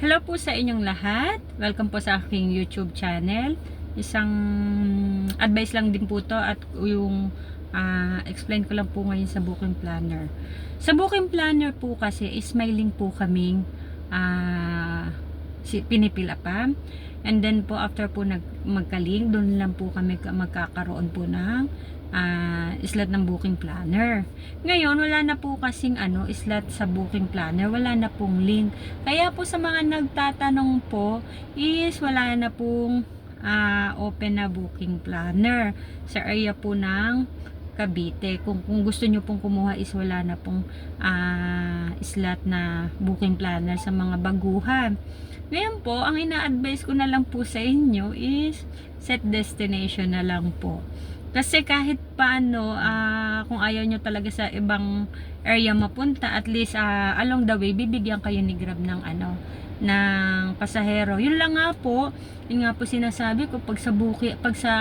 Hello po sa inyong lahat. Welcome po sa aking YouTube channel. Isang advice lang din po to at yung ah, explain ko lang po ngayon sa booking planner. Sa booking planner po kasi is po kaming ah, si, pinipila pa. And then po after po nag, magka-link, doon lang po kami ka- magkakaroon po ng ah, slot ng booking planner. Ngayon, wala na po kasing ano, slot sa booking planner. Wala na pong link. Kaya po sa mga nagtatanong po is wala na pong ah, open na booking planner sa area po ng Cavite. Kung, kung gusto nyo pong kumuha is wala na pong ah, slot na booking planner sa mga baguhan. Ngayon po, ang ina-advise ko na lang po sa inyo is set destination na lang po. Kasi kahit paano, ah, kung ayaw nyo talaga sa ibang area mapunta, at least ah, along the way, bibigyan kayo ni Grab ng ano, ng pasahero. Yun lang nga po, yun nga po sinasabi ko, pag sa buki, pag sa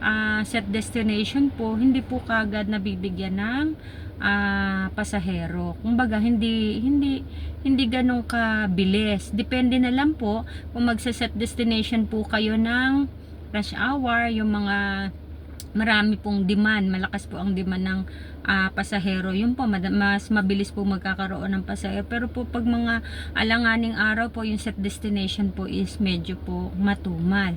ah, set destination po, hindi po kagad nabibigyan ng ah, pasahero. Kumbaga, hindi, hindi, hindi ganun kabilis. Depende na lang po kung magsa-set destination po kayo ng rush hour, yung mga marami pong demand, malakas po ang demand ng ah, pasahero. Yun po, mas mabilis po magkakaroon ng pasahero. Pero po pag mga alanganing araw po, yung set destination po is medyo po matumal.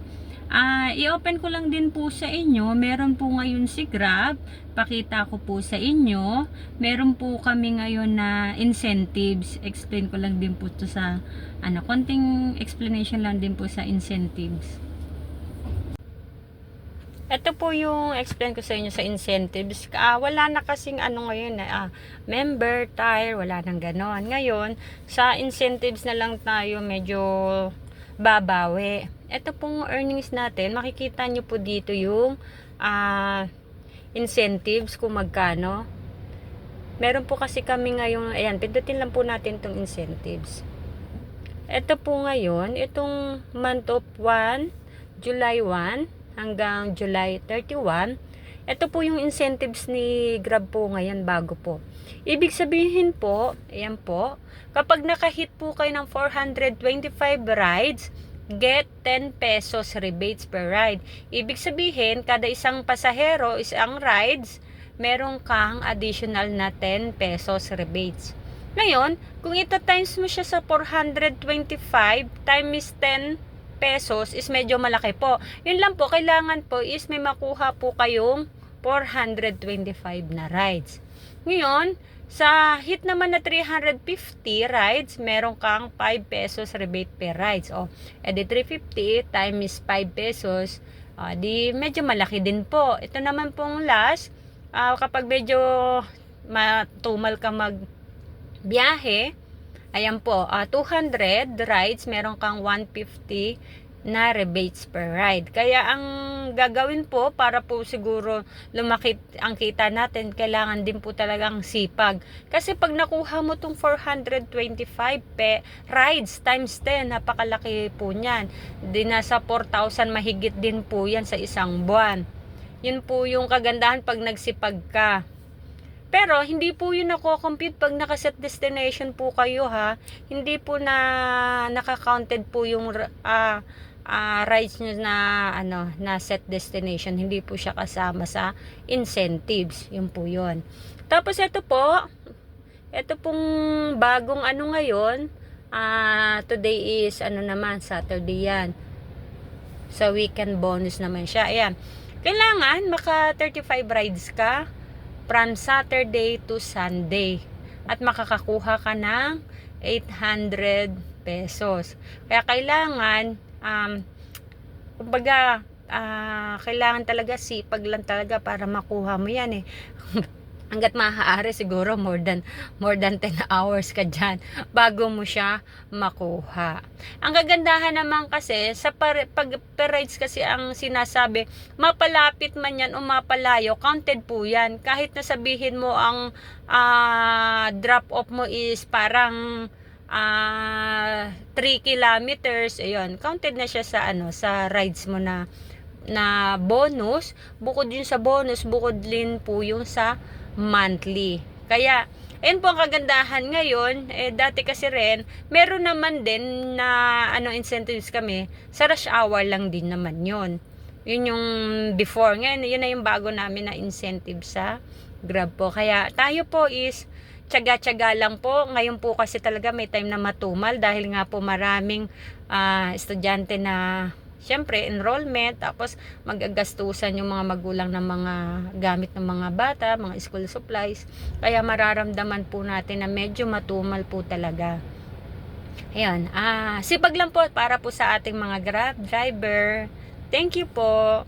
Ah, i-open ko lang din po sa inyo. Meron po ngayon si Grab. Pakita ko po sa inyo. Meron po kami ngayon na incentives. Explain ko lang din po to sa ano, konting explanation lang din po sa incentives. Ito po yung explain ko sa inyo sa incentives. Ah, wala na kasing ano ngayon, eh, ah, member, tire, wala nang ganon. Ngayon, sa incentives na lang tayo medyo babawi. Ito pong earnings natin, makikita nyo po dito yung ah, incentives kung magkano. Meron po kasi kami ngayon, ayan, pindutin lang po natin itong incentives. Ito po ngayon, itong month of 1, July 1 hanggang July 31. Ito po yung incentives ni Grab po ngayon bago po. Ibig sabihin po, ayan po, kapag nakahit po kayo ng 425 rides, get 10 pesos rebates per ride. Ibig sabihin, kada isang pasahero, isang rides, meron kang additional na 10 pesos rebates. Ngayon, kung ita times mo siya sa 425 times 10 pesos is medyo malaki po. Yun lang po, kailangan po is may makuha po kayong 425 na rides. Ngayon, sa hit naman na 350 rides, meron kang 5 pesos rebate per rides. O, edi 350 times 5 pesos, ah, di medyo malaki din po. Ito naman pong last, ah, kapag medyo matumal ka mag biyahe, ayan po, ah, 200 rides, meron kang 150 na rebates per ride. Kaya ang gagawin po para po siguro lumakit ang kita natin, kailangan din po talagang sipag. Kasi pag nakuha mo tong 425 pe rides times 10, napakalaki po niyan. Di nasa 4,000 mahigit din po yan sa isang buwan. Yun po yung kagandahan pag nagsipag ka. Pero hindi po yun nako-compute pag nakaset destination po kayo ha. Hindi po na naka-counted po yung ah ah, rides nyo na ano na set destination. Hindi po siya kasama sa incentives. Yun po yun. Tapos ito po, ito pong bagong ano ngayon, ah today is ano naman, Saturday yan. Sa weekend bonus naman siya. Ayan. Kailangan maka 35 rides ka from Saturday to Sunday. At makakakuha ka ng 800 pesos. Kaya kailangan, um, kumbaga, ah, kailangan talaga sipag lang talaga para makuha mo yan eh. Hanggat maaari siguro more than more than 10 hours ka dyan bago mo siya makuha. Ang kagandahan naman kasi sa pag per rides kasi ang sinasabi, mapalapit man yan o mapalayo, counted po yan. Kahit na sabihin mo ang ah, drop off mo is parang ah 3 kilometers, ayun, counted na siya sa ano, sa rides mo na na bonus, bukod yun sa bonus, bukod din po yung sa monthly. Kaya, Ayun po ang kagandahan ngayon, eh, dati kasi rin, meron naman din na ano incentives kami, sa rush hour lang din naman yon Yun yung before. Ngayon, yun na yung bago namin na incentive sa Grab po. Kaya tayo po is tsaga-tsaga lang po. Ngayon po kasi talaga may time na matumal dahil nga po maraming ah, estudyante na syempre enrollment tapos magagastusan yung mga magulang ng mga gamit ng mga bata, mga school supplies. Kaya mararamdaman po natin na medyo matumal po talaga. Ayan, ah, sipag lang po para po sa ating mga grab driver. Thank you po.